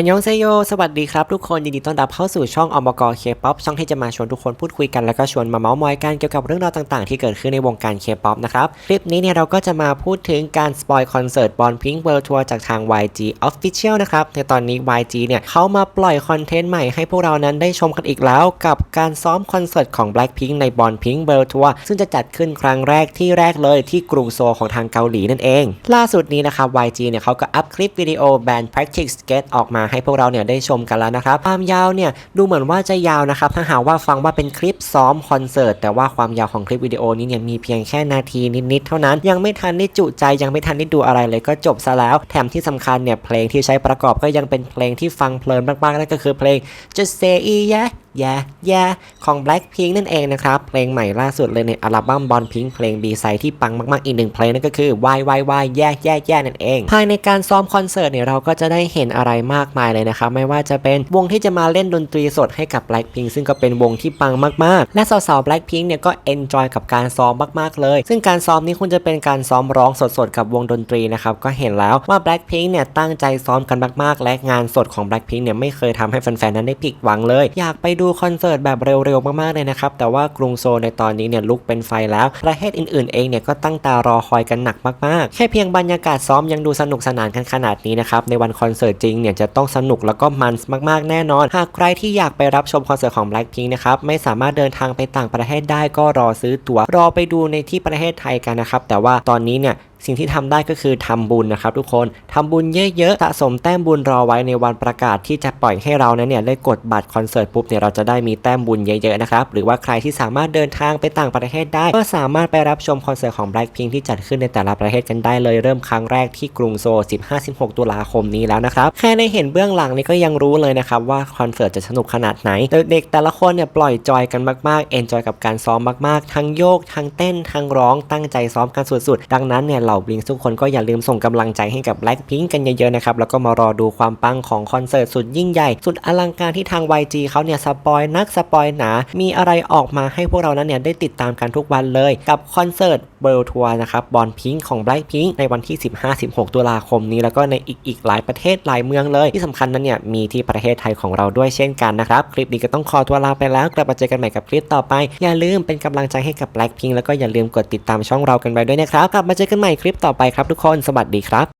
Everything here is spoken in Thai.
อันยองเซโย สวัสดีครับทุกคน ยินดีต้อนรับเข้าสู่ช่องอมกเคป๊อปช่องที่จะมาชวนทุกคนพูดคุยกันแล้วก็ชวนมาเมาส์มอยกันเกี่ยวกับเรื่องราวต่างๆ ที่เกิดขึ้นในวงการเคป๊อปนะครับ คลิปนี้เนี่ยเราก็จะมาพูดถึงการสปอยคอนเสิร์ตบอลพิงค์เวิลด์ทัวร์จากทาง YG Official นะครับ ในตอนนี้ YG เนี่ยเขามาปล่อยคอนเทนต์ใหม่ให้พวกเรานั้นได้ชมกันอีกแล้ว กับการซ้อมคอนเสิร์ตของ Blackpink ในบอลพิงค์เวิลด์ทัวร์ซึ่งจะจัดขึ้นครั้งแรกที่แรกเลยที่กรุงโซลของทางเกาหลีนั่นเอง ล่าสุดนี้นะครับ YG เนี่ยเขาก็อัพคลิปวิดีโอแบน Practice Skate ออกมาให้พวกเราเนี่ยได้ชมกันแล้วนะครับความยาวเนี่ยดูเหมือนว่าจะยาวนะครับถ้าหากว่าฟังว่าเป็นคลิปซ้อมคอนเสิร์ตแต่ว่าความยาวของคลิปวิดีโอนี้เนี่ยมีเพียงแค่นาทีนิดๆเท่านั้น ยังไม่ทันได้จุใจยังไม่ทันได้ดูอะไรเลยก็จบซะแล้ว แถมที่สำคัญเนี่ยเพลงที่ใช้ประกอบก็ยังเป็นเพลงที่ฟังเพลินมากๆนั่นก็คือเพลง Just Say Yeah Yeah Yeah ของ Blackpink นั่นเองนะครับ เพลงใหม่ล่าสุดเลยในอัลบั้มบอลพิงเพลง B ไซที่ปังมากๆ อีกหนึ่งเพลงนั่นก็คือ Why Why Why Yeah Yeah Yeah นั่นเอง ภายในการซ้อมคอนเสิร์ตเนี่ยเราก็จะได้เห็นอะไรมากมายเลยนะครับ ไม่ว่าจะเป็นวงที่จะมาเล่นดนตรีสดให้กับ Blackpink ซึ่งก็เป็นวงที่ปังมากๆ และสาวๆ Blackpink เนี่ยก็ enjoy กับการซ้อมมากๆเลย ซึ่งการซ้อมนี้คุณจะเป็นการซ้อมร้องสดๆกับวงดนตรีนะครับก็เห็นแล้วว่า Blackpink เนี่ยตั้งใจซ้อมกันมากๆ และงานสดของ Blackpink เนี่ยไม่เคยทำให้แฟนๆนั้นได้ผิดหวังเลย อยากไปดูคอนเสิร์ตแบบเร็วๆมากๆเลยนะครับ แต่ว่ากรุงโซในตอนนี้เนี่ยลุกเป็นไฟแล้ว ประเทศอื่นๆเองเนี่ยก็ตั้งตารอคอยกันหนักมากๆ แค่เพียงบรรยากาศซ้อมยังดูสนุกสนานกันขนาดนี้นะครับ ในวันคอนเสิร์ตจริงเนี่ยจะต้องสนุกแล้วก็มันมากๆแน่นอน หากใครที่อยากไปรับชมคอนเสิร์ตของ Blackpink นะครับ ไม่สามารถเดินทางไปต่างประเทศได้ก็รอซื้อตั๋วรอไปดูในที่ประเทศไทยกันนะครับ แต่ว่าตอนนี้เนี่ย สิ่งที่ทำได้ก็คือทำบุญนะครับทุกคนทำบุญเยอะๆสะสมแต้มบุญรอไว้ในวันประกาศที่จะปล่อยให้เรานั้นเนี่ยได้กดบัตรคอนเสิร์ตปุ๊บเนี่ยเราจะได้มีแต้มบุญเยอะๆนะครับหรือว่าใครที่สามารถเดินทางไปต่างประเทศได้ ก็สามารถไปรับชมคอนเสิร์ตของ Blackpink ที่จัดขึ้นในแต่ละประเทศกันได้เลยเริ่มครั้งแรกที่กรุงโซล15-16 ตุลาคมนี้แล้วนะครับแค่ได้เห็นเบื้องหลังนี่ก็ยังรู้เลยนะครับว่าคอนเสิร์ตจะสนุกขนาดไหนเด็กๆแต่ละคนเนี่ยปล่อยจอยกันมากๆเอนจอยกับการซ้อมมากๆ ทั้งโยกทั้งเต้นทั้งร้องตั้งใจซ้อมกันสุดๆ ดังนั้นเนี่ยเหล่าบลิงทุกคนก็อย่าลืมส่งกำลังใจให้กับ Blackpink กันเยอะๆนะครับแล้วก็มารอดูความปังของคอนเสิร์ตสุดยิ่งใหญ่ สุดอลังการที่ทาง YG เขาเนี่ยสปอยนักสปอยหนา มีอะไรออกมาให้พวกเรานั้นเนี่ยได้ติดตามกันทุกวันเลย กับคอนเสิร์ตเบิร์ทัวร์นะครับบอลพิงของ Blackpink ในวันที่ 15-16 ตุลาคมนี้แล้วก็ในอีกอีกหลายประเทศหลายเมืองเลย ที่สำคัญนั้นเนี่ยมีที่ประเทศไทยของเราด้วยเช่นกันนะครับ คลิปนี้ก็ต้องขอตัวลาไปแล้ว กลับมาเจอกันใหม่กับคลิปต่อไป อย่าลืมเป็นกำลังใจให้กับ Blackpink แล้วก็อย่าลืมกดติดตามช่องเรากันไว้ด้วยนะครับกลับมาเจอกันใหม่คลิปต่อไปครับทุกคน สวัสดีครับ